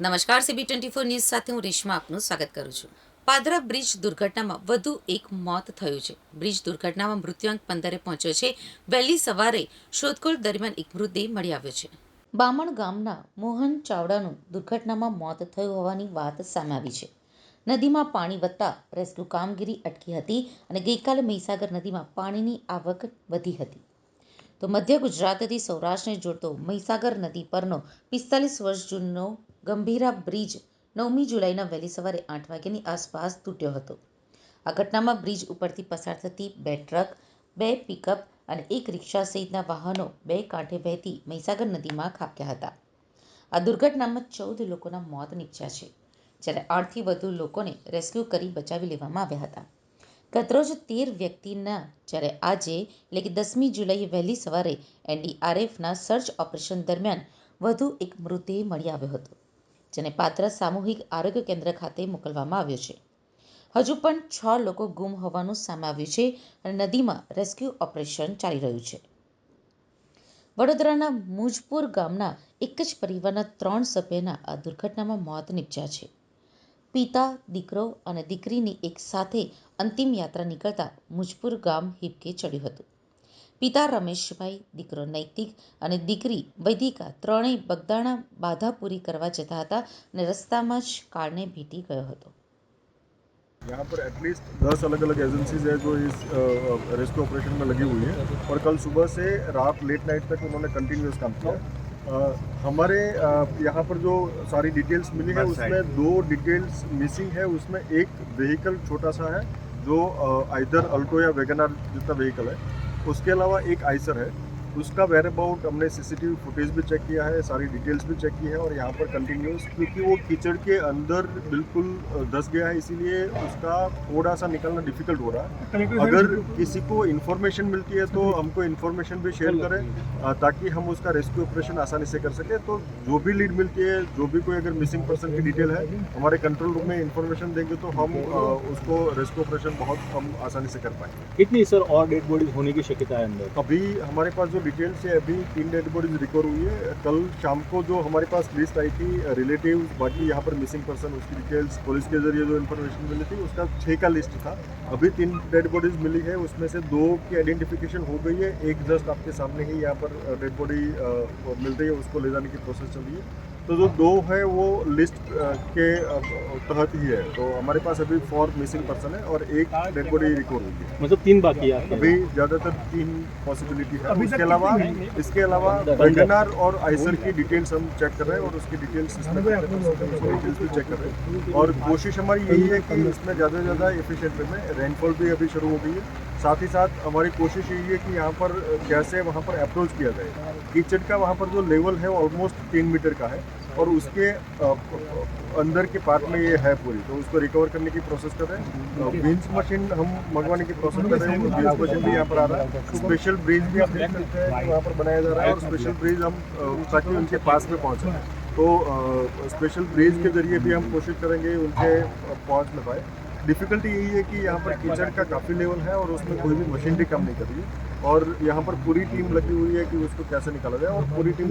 નમસ્કાર CB twenty four news સાથે હું રેશમા આપનું સ્વાગત કરું છું. પાદરા બ્રિજ દુર્ઘટનામાં વધુ એક મોત થયું છે. બ્રિજ દુર્ઘટનામાં મૃત્યુઆંક પંદરે પહોંચ્યો છે. વહેલી સવારે શોધખોળ દરમિયાન એક મૃતદેહ મળી આવ્યો છે. બામણ ગામના મોહન ચાવડાનું દુર્ઘટનામાં મોત થયું હોવાની વાત સામે આવી છે. નદીમાં પાણી વધતા રેસ્ક્યુ કામગીરી અટકી હતી અને ગઈકાલે મહીસાગર નદીમાં પાણીની આવક વધી હતી. તો મધ્ય ગુજરાતથી સૌરાષ્ટ્રને જોડતો મહીસાગર નદી પરનો પિસ્તાલીસ વર્ષ જૂનો ગંભીરા બ્રિજ નવમી જુલાઈના વહેલી સવારે આઠ વાગ્યાની આસપાસ તૂટ્યો હતો. આ ઘટનામાં બ્રિજ ઉપરથી પસાર થતી બે ટ્રક, બે પિકઅપ અને એક રિક્ષા સહિતના વાહનો બે કાંઠે વહેતી મહીસાગર નદીમાં ખાબક્યા હતા. આ દુર્ઘટનામાં ચૌદ લોકોના મોત નીપજ્યા છે, જ્યારે આઠથી વધુ લોકોને રેસ્ક્યુ કરી બચાવી લેવામાં આવ્યા હતા. ગતરોજ તેર વ્યક્તિના, જ્યારે આજે, એટલે કે દસમી જુલાઈએ વહેલી સવારે એનડીઆરએફના સર્ચ ઓપરેશન દરમિયાન વધુ એક મૃતદેહ મળી આવ્યો હતો. જેને પાત્ર સામૂહિક આરોગ્ય કેન્દ્ર ખાતે મોકલવામાં આવ્યો છે. હજુ પણ છ લોકો ગુમ હોવાનું સામે આવ્યું છે અને નદીમાં રેસ્ક્યુ ઓપરેશન ચાલી રહ્યું છે. વડોદરાના મુજપુર ગામના એક જ પરિવારના ત્રણ સભ્યના આ દુર્ઘટનામાં મોત નીપજ્યા છે. પિતા, દીકરો અને દીકરીની એક સાથે અંતિમ યાત્રા નીકળતા મુજપુર ગામ હિપકે ચડ્યું હતું. પિતા રમેશભાઈ દીકરો નૈતિક અને દીકરી વૈદિકા ત્રણેય બગદાણા બાધા પૂરી કરવા જતા હતા અને રસ્તામાં જ કારને ભીટી ગયો હતો यहाँ पर एटलीस्ट दस अलग अलग एजेंसीज है जो इस रेस्क्यू ऑपरेशन में लगी हुई है और कल सुबह से रात लेट नाइट तक उन्होंने कंटिन्यूस काम किया अ, हमारे अ, यहाँ पर जो सारी डिटेल्स मिली है उसमें दो डिटेल्स मिसिंग है उसमें एक व्हीकल छोटा सा है जो इधर अल्टो या वेगनार जितना व्हीकल है उसके अलावा एक आइसर है। उसका वेर अबाउट हमने सीसीटीवी फुटेज भी चेक किया है सारी डिटेल्स भी चेक की है और यहाँ पर कंटिन्यूस क्योंकि वो कीचड़ के अंदर बिल्कुल धंस गया है इसीलिए उसका थोड़ा सा निकलना डिफ़िकल्ट हो रहा है। अगर किसी को इन्फॉर्मेशन मिलती है तो हमको इन्फॉर्मेशन भी शेयर करें ताकि हम उसका रेस्क्यू ऑपरेशन आसानी से कर सकें। तो जो भी लीड मिलती है जो भी कोई अगर मिसिंग पर्सन की डिटेल है हमारे कंट्रोल रूम में इन्फॉर्मेशन देंगे तो हम उसको रेस्क्यू ऑपरेशन बहुत हम आसानी से कर पाएँगे। कितनी सर और डेड बॉडीज होने की शक्यता है अंदर? अभी हमारे पास जो डिटेल्स से अभी तीन डेड बॉडीज रिकवर हुई है। कल शाम को जो हमारे पास लिस्ट आई थी रिलेटिव बाकी यहाँ पर मिसिंग पर्सन उसकी डिटेल्स पुलिस के ज़रिए जो इन्फॉर्मेशन मिली थी, उसका छः का लिस्ट था। अभी तीन डेड बॉडीज मिली है, उसमें से दो की आइडेंटिफिकेशन हो गई है, एक जस्ट आपके सामने ही यहाँ पर डेड बॉडी मिल रही है उसको ले जाने की प्रोसेस चल रही है। तो जो दो है वो लिस्ट के तहत ही है। तो हमारे पास अभी फोर मिसिंग पर्सन है और एक डेड बॉडी रिकवर हुई है मतलब तीन बाकी है अभी ज़्यादातर तीन पॉसिबिलिटी है। इसके अलावा इसके अलावा वेगनार और आइसर की डिटेल्स हम चेक कर रहे हैं और उसकी डिटेल्स डिटेल्स भी चेक कर रहे हैं। और कोशिश हमारी यही है कि इसमें ज़्यादा से ज़्यादा एफिशिएंट में रेनफॉल भी अभी शुरू हो गई है। साथ ही साथ हमारी कोशिश यही है कि यहाँ पर कैसे वहाँ पर अप्रोच किया जाए। कीचड़ का वहाँ पर जो लेवल है वो ऑलमोस्ट तीन मीटर का है। और उसके अंदर के पार्ट में ये है पूरी। तो उसको रिकवर करने की प्रोसेस कर रहे हैं। बीन्स मशीन हम मंगवाने की प्रोसेस कर रहे हैं। बीन्स मशीन भी यहाँ पर आ रहा है। स्पेशल ब्रिज भी आप देख सकते हैं, वहाँ पर बनाया जा रहा है और स्पेशल ब्रिज हम ताकि उनके पास में पहुँचे तो स्पेशल ब्रिज के ज़रिए भी हम कोशिश करेंगे उनके पहुँच में पाए। डिफिकल्टी यही है कि यहाँ पर कीचड़ का काफ़ी लेवल है और उसमें कोई भी मशीनरी काम नहीं कर रही है। और यहाँ पर पूरी टीम लगी हुई है कि उसको कैसे निकाला जाए और पूरी टीम